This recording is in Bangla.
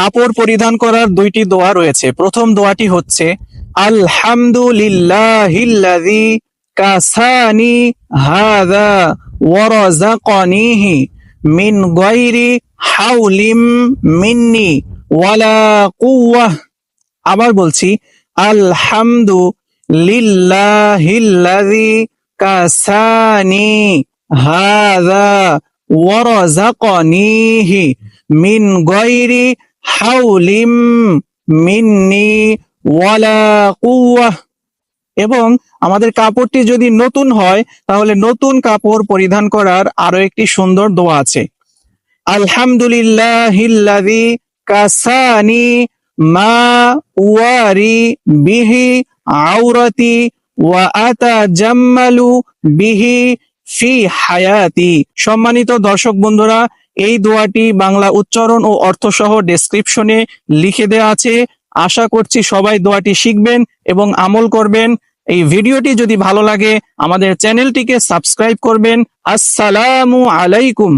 কাপড় পরিধান করার দুইটি দোয়া রয়েছে। প্রথম দোয়াটি হচ্ছে, আলহামদুলিল্লাহিল্লাযী কাসানি হাযা ওয়ারাযাকানিহি মিন গায়রি হাওলিম মিন্নি ওয়ালা কুওয়াহ আবার বলছি আলহামদু লিল্লাহিল্লাযী কাসানি হাযা ওয়ারাযাকানিহি মিন গায়রি হাওলিম মিন্নি ওয়ালা কুওয়াহ এবং আমাদের কাপড়টি যদি নতুন হয়, তাহলে নতুন কাপড় পরিধান করার আরও একটি সুন্দর দোয়া আছে। আলহামদুলিল্লাহিল্লাযী কাসানি মা ওয়ারি বিহি আওরাতি ওয়া আতাজাম্মালু বিহি ফি হায়াতি। সম্মানিত দর্শক বন্ধুরা এই দোয়াটি বাংলা উচ্চারণ ও অর্থ সহ ডেসক্রিপশনে লিখে দেওয়া আছে। আশা করছি সবাই দোয়াটি শিখবেন এবং আমল করবেন। এই ভিডিওটি যদি ভালো লাগে, আমাদের চ্যানেলটিকে সাবস্ক্রাইব করবেন। আসসালামু আলাইকুম।